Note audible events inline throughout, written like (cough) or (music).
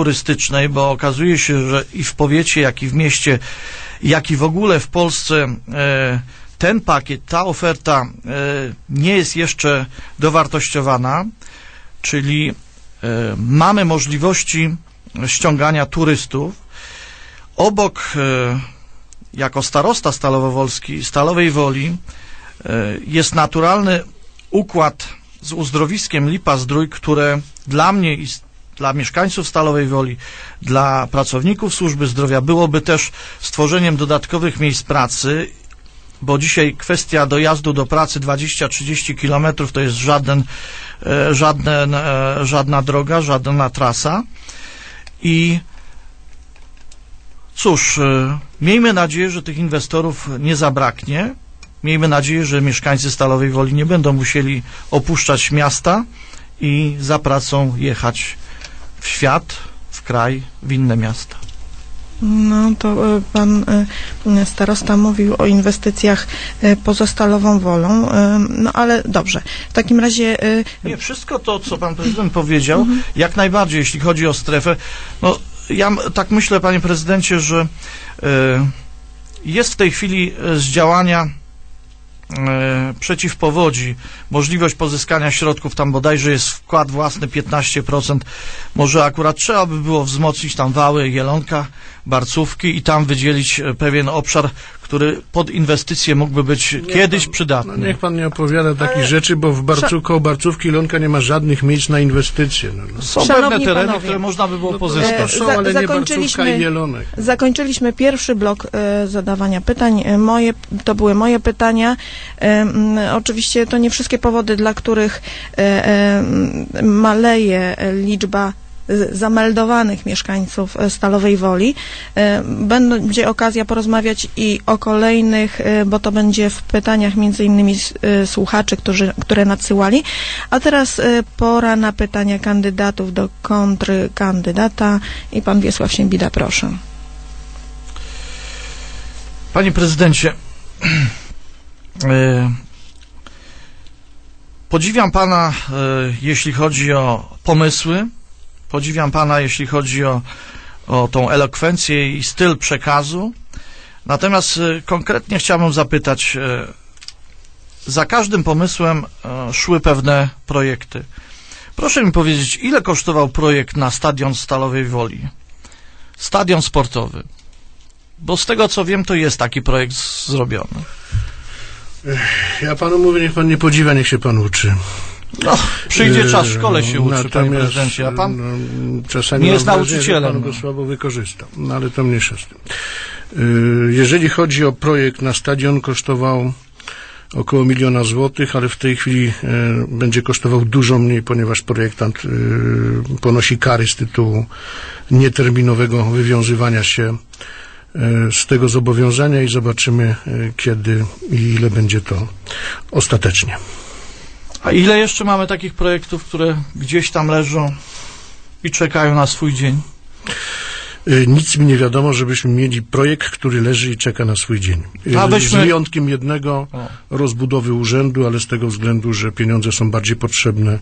turystycznej, bo okazuje się, że i w powiecie, jak i w mieście, jak i w ogóle w Polsce e, ten pakiet, ta oferta e, nie jest jeszcze dowartościowana, czyli e, mamy możliwości ściągania turystów. Obok, jako starosta Stalowo-Wolski, Stalowej Woli, jest naturalny układ z uzdrowiskiem Lipa Zdrój, które dla mnie i dla mieszkańców Stalowej Woli, dla pracowników służby zdrowia byłoby też stworzeniem dodatkowych miejsc pracy, bo dzisiaj kwestia dojazdu do pracy 20-30 kilometrów to jest żaden, e, żaden, e, żadna droga, żadna trasa i cóż, e, miejmy nadzieję, że tych inwestorów nie zabraknie. Miejmy nadzieję, że mieszkańcy Stalowej Woli nie będą musieli opuszczać miasta i za pracą jechać w świat, w kraj, w inne miasta. No to e, pan e, starosta mówił o inwestycjach e, poza Stalową Wolą, no ale dobrze. W takim razie Nie, wszystko to, co pan prezydent powiedział, jak najbardziej, jeśli chodzi o strefę. No, ja tak myślę, panie prezydencie, że jest w tej chwili z działania e, przeciw powodzi możliwość pozyskania środków, tam bodajże jest wkład własny 15%, może akurat trzeba by było wzmocnić tam wały, jelonka, barcówki i tam wydzielić e, pewien obszar, który pod inwestycje mógłby być kiedyś No, przydatny. niech pan nie opowiada takich rzeczy, bo w Barcu, koło Barcówki i Lonka nie ma żadnych miejsc na inwestycje. No, no. Są Szanowni pewne tereny, panowie, które można by było No pozyskać. to E, są, ale nie zakończyliśmy- Barcówka i Jelonek. Zakończyliśmy pierwszy blok e, zadawania pytań. E, Moje, to były moje pytania. E, m, oczywiście to nie wszystkie powody, dla których e, e, maleje e, liczba zameldowanych mieszkańców e, Stalowej Woli. E, Będzie okazja porozmawiać i o kolejnych, e, bo to będzie w pytaniach między innymi słuchaczy, którzy, które nadsyłali. A teraz pora na pytania kandydatów do kontrkandydata i pan Wiesław Siembida, proszę. Panie prezydencie, (clears throat) podziwiam pana, jeśli chodzi o pomysły, podziwiam pana, jeśli chodzi o, o tą elokwencję i styl przekazu. Natomiast e, konkretnie chciałbym zapytać, e, za każdym pomysłem e, szły pewne projekty. Proszę mi powiedzieć, ile kosztował projekt na stadion Stalowej Woli? Stadion sportowy. Bo z tego co wiem, to jest taki projekt zrobiony. Ja panu mówię, niech pan nie podziwia, niech się pan uczy. No, przyjdzie czas, w szkole się uczy, panie prezydencie, a pan? no, czasami nie mam jest wrażenie, nauczycielem, pan no. go słabo wykorzysta, no ale to mniejsza z tym. Yy, Jeżeli chodzi o projekt na stadion, kosztował około miliona złotych, ale w tej chwili e, będzie kosztował dużo mniej, ponieważ projektant e, ponosi kary z tytułu nieterminowego wywiązywania się z tego zobowiązania i zobaczymy, kiedy i ile będzie to ostatecznie. A ile jeszcze mamy takich projektów, które gdzieś tam leżą i czekają na swój dzień? Y, Nic mi nie wiadomo, żebyśmy mieli projekt, który leży i czeka na swój dzień. Y, A Z wyjątkiem jednego rozbudowy urzędu, ale z tego względu, że pieniądze są bardziej potrzebne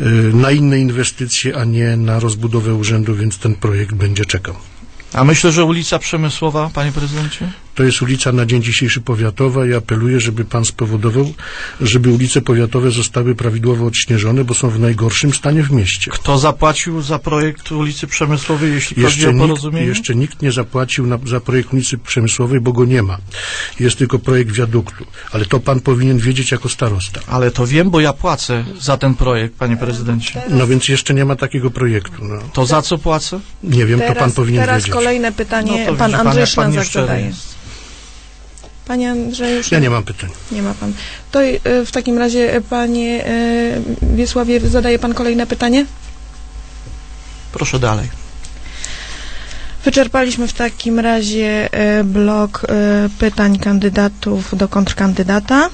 y, na inne inwestycje, a nie na rozbudowę urzędu, więc ten projekt będzie czekał. A myślę, że ulica Przemysłowa, panie prezydencie? To jest ulica na dzień dzisiejszy powiatowa i apeluję, żeby pan spowodował, żeby ulice powiatowe zostały prawidłowo odśnieżone, bo są w najgorszym stanie w mieście. Kto zapłacił za projekt ulicy Przemysłowej, jeśli chodzi Jeszcze o nikt, porozumienie? jeszcze nikt nie zapłacił na, za projekt ulicy Przemysłowej, bo go nie ma. Jest tylko projekt wiaduktu. Ale to pan powinien wiedzieć jako starosta. Ale to wiem, bo ja płacę za ten projekt, panie prezydencie. No więc jeszcze nie ma takiego projektu. No. To za co płacę? Nie wiem, to pan powinien teraz wiedzieć. kolejne pytanie. No to pan Andrzej pan zadaje. Panie Andrzeju, Ja nie mam pytań. nie ma pan. To y, w takim razie, y, panie y, Wiesławie, zadaje pan kolejne pytanie? Proszę dalej. Wyczerpaliśmy w takim razie blok pytań kandydatów do kontrkandydata.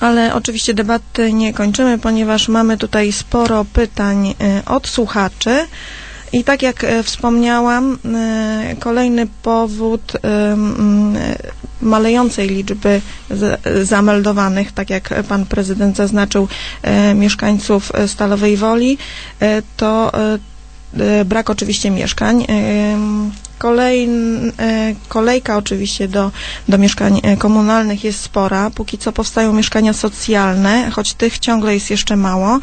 Ale oczywiście debaty nie kończymy, ponieważ mamy tutaj sporo pytań od słuchaczy. I tak jak e, wspomniałam, e, kolejny powód e, malejącej liczby zameldowanych, tak jak pan prezydent zaznaczył, mieszkańców Stalowej Woli, to brak oczywiście mieszkań. Kolej, e, kolejka oczywiście do, do mieszkań e, komunalnych jest spora. Póki co powstają mieszkania socjalne, choć tych ciągle jest jeszcze mało.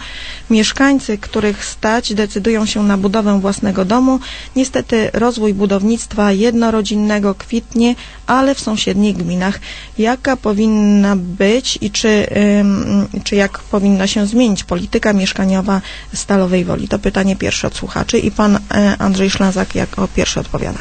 Mieszkańcy, których stać, decydują się na budowę własnego domu. Niestety rozwój budownictwa jednorodzinnego kwitnie, ale w sąsiednich gminach. Jaka powinna być i czy, czy jak powinna się zmienić polityka mieszkaniowa Stalowej Woli? To pytanie pierwsze od słuchaczy i pan e, Andrzej Szlazak jako pierwszy odpowiada.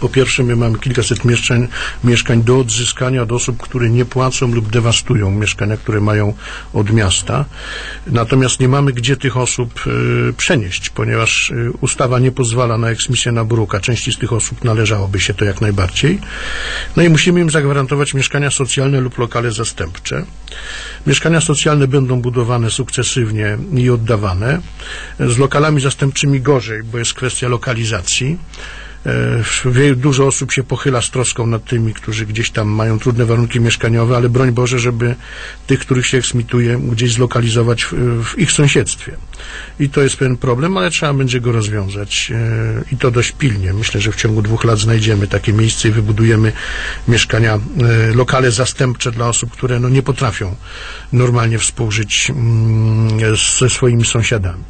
Po pierwsze, my mamy kilkaset mieszkań, mieszkań do odzyskania od osób, które nie płacą lub dewastują mieszkania, które mają od miasta. Natomiast nie mamy gdzie tych osób e, przenieść, ponieważ e, ustawa nie pozwala na eksmisję na bruka. Części z tych osób należałoby się to jak najbardziej. No i musimy im zagwarantować mieszkania socjalne lub lokale zastępcze. Mieszkania socjalne będą budowane sukcesywnie i oddawane. Z lokalami zastępczymi gorzej, bo jest kwestia lokalizacji. E, Dużo osób się pochyla z troską nad tymi, którzy gdzieś tam mają trudne warunki mieszkaniowe, ale broń Boże, żeby tych, których się eksmituje, gdzieś zlokalizować w, w ich sąsiedztwie. I to jest pewien problem, ale trzeba będzie go rozwiązać e, i to dość pilnie. Myślę, że w ciągu dwóch lat znajdziemy takie miejsce i wybudujemy mieszkania, e, lokale zastępcze dla osób, które no, nie potrafią normalnie współżyć mm, ze swoimi sąsiadami.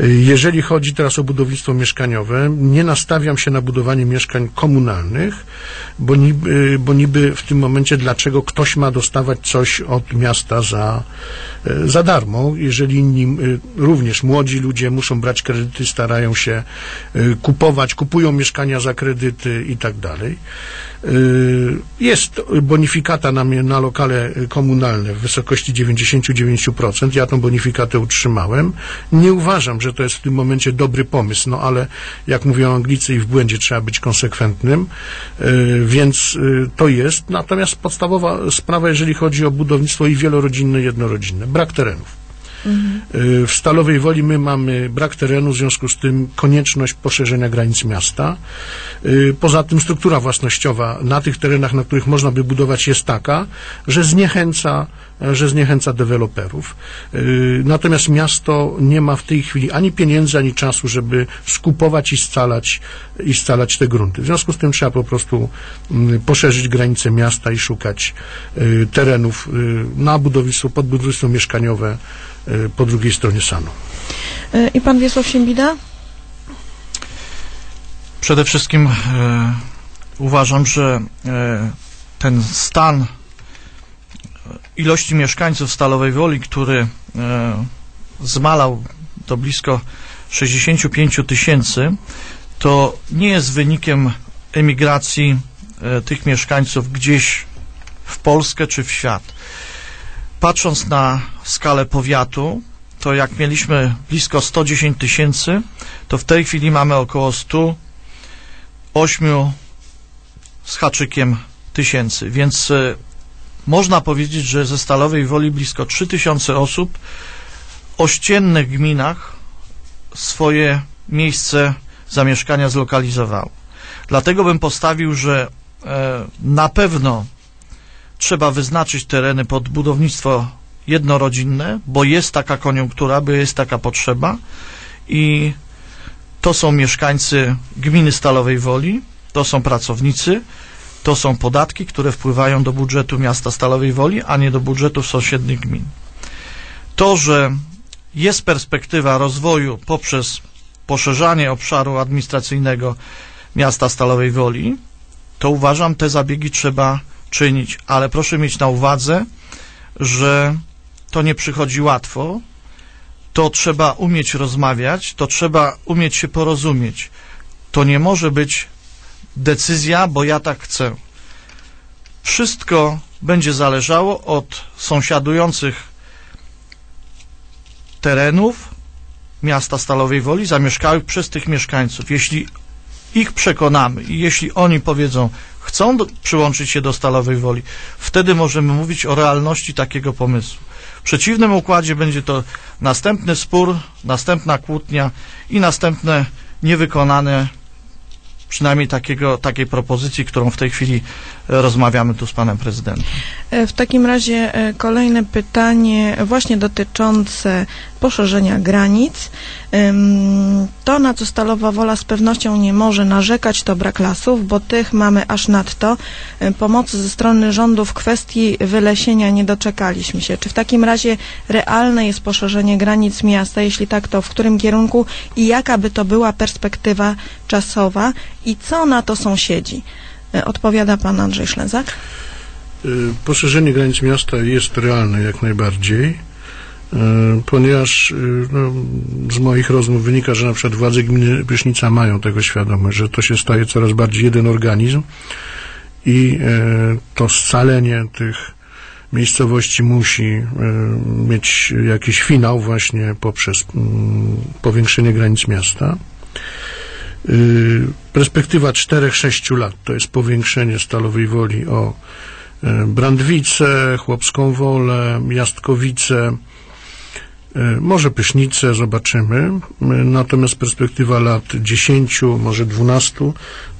Jeżeli chodzi teraz o budownictwo mieszkaniowe, nie nastawiam się na budowanie mieszkań komunalnych, bo niby, bo niby w tym momencie dlaczego ktoś ma dostawać coś od miasta za, e, za darmo, jeżeli inni e, również młodzi ludzie muszą brać kredyty, starają się e, kupować, kupują mieszkania za kredyty i tak dalej. Jest bonifikata na, na lokale komunalne w wysokości 99%. Ja tą bonifikatę utrzymałem. Nie uważam, że to jest w tym momencie dobry pomysł, no ale jak mówią Anglicy i w błędzie trzeba być konsekwentnym, y, więc y, to jest. Natomiast podstawowa sprawa, jeżeli chodzi o budownictwo i wielorodzinne, i jednorodzinne, brak terenów. Y, W Stalowej Woli my mamy brak terenu, w związku z tym konieczność poszerzenia granic miasta. Poza tym struktura własnościowa na tych terenach, na których można by budować jest taka, że zniechęca, że zniechęca deweloperów. Y, Natomiast miasto nie ma w tej chwili ani pieniędzy, ani czasu, żeby skupować i scalać, i scalać te grunty. W związku z tym trzeba po prostu mm, poszerzyć granice miasta i szukać y, terenów na budownictwo, pod budownictwo mieszkaniowe po drugiej stronie Sanu. I pan Wiesław Siembida? Przede wszystkim e, uważam, że e, ten stan e, ilości mieszkańców Stalowej Woli, który e, zmalał do blisko 65 tysięcy, to nie jest wynikiem emigracji e, tych mieszkańców gdzieś w Polskę czy w świat. Patrząc na skalę powiatu, to jak mieliśmy blisko 110 tysięcy, to w tej chwili mamy około 108 z haczykiem tysięcy, więc e, można powiedzieć, że ze Stalowej Woli blisko 3000 osób. W ościennych gminach swoje miejsce zamieszkania zlokalizowało. Dlatego bym postawił, że e, na pewno trzeba wyznaczyć tereny pod budownictwo jednorodzinne, bo jest taka koniunktura, bo jest taka potrzeba. I to są mieszkańcy gminy Stalowej Woli, to są pracownicy, to są podatki, które wpływają do budżetu miasta Stalowej Woli, a nie do budżetów sąsiednich gmin. To, że jest perspektywa rozwoju poprzez poszerzanie obszaru administracyjnego miasta Stalowej Woli, to uważam, te zabiegi trzeba czynić, ale proszę mieć na uwadze, że to nie przychodzi łatwo, to trzeba umieć rozmawiać, to trzeba umieć się porozumieć. To nie może być decyzja, bo ja tak chcę. Wszystko będzie zależało od sąsiadujących terenów miasta Stalowej Woli, zamieszkałych przez tych mieszkańców. Jeśli ich przekonamy i jeśli oni powiedzą, chcą przyłączyć się do Stalowej Woli, wtedy możemy mówić o realności takiego pomysłu. W przeciwnym układzie będzie to następny spór, następna kłótnia i następne niewykonane przynajmniej takiego, takiej propozycji, którą w tej chwili e, rozmawiamy tu z panem prezydentem. E, W takim razie e, kolejne pytanie właśnie dotyczące poszerzenia granic. To, na co Stalowa Wola z pewnością nie może narzekać, to brak lasów, bo tych mamy aż nadto. Pomocy ze strony rządu w kwestii wylesienia nie doczekaliśmy się. Czy w takim razie realne jest poszerzenie granic miasta? Jeśli tak, to w którym kierunku i jaka by to była perspektywa czasowa i co na to sąsiedzi? E, Odpowiada pan Andrzej Szlęzak. Y, Poszerzenie granic miasta jest realne jak najbardziej, ponieważ y, no, z moich rozmów wynika, że na przykład władze gminy Prysznica mają tego świadomość, że to się staje coraz bardziej jeden organizm i y, to scalenie tych miejscowości musi mieć jakiś finał właśnie poprzez mm, powiększenie granic miasta. Perspektywa 4-6 lat to jest powiększenie Stalowej Woli o e, Brandwice, Chłopską Wolę, Jastkowice, e, może Pysznice, zobaczymy. E, Natomiast perspektywa lat 10, może 12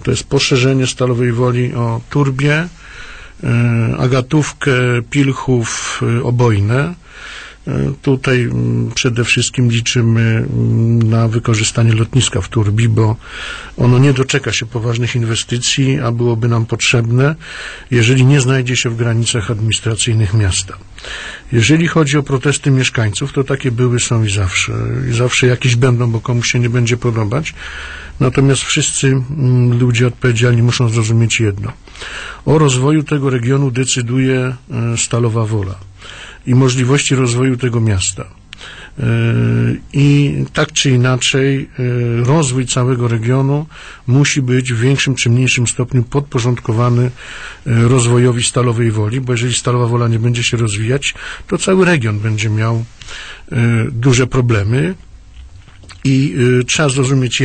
to jest poszerzenie Stalowej Woli o Turbie, e, Agatówkę, Pilchów, e, Obojne. Tutaj mm, przede wszystkim liczymy mm, na wykorzystanie lotniska w Turbi, bo ono nie doczeka się poważnych inwestycji, a byłoby nam potrzebne, jeżeli nie znajdzie się w granicach administracyjnych miasta. Jeżeli chodzi o protesty mieszkańców, to takie były, są i zawsze. I zawsze jakieś będą, bo komuś się nie będzie podobać. Natomiast wszyscy mm, ludzie odpowiedzialni muszą zrozumieć jedno. O rozwoju tego regionu decyduje e, Stalowa Wola i możliwości rozwoju tego miasta. E, I tak czy inaczej e, rozwój całego regionu musi być w większym czy mniejszym stopniu podporządkowany rozwojowi Stalowej Woli, bo jeżeli Stalowa Wola nie będzie się rozwijać, to cały region będzie miał duże problemy i trzeba zrozumieć jak.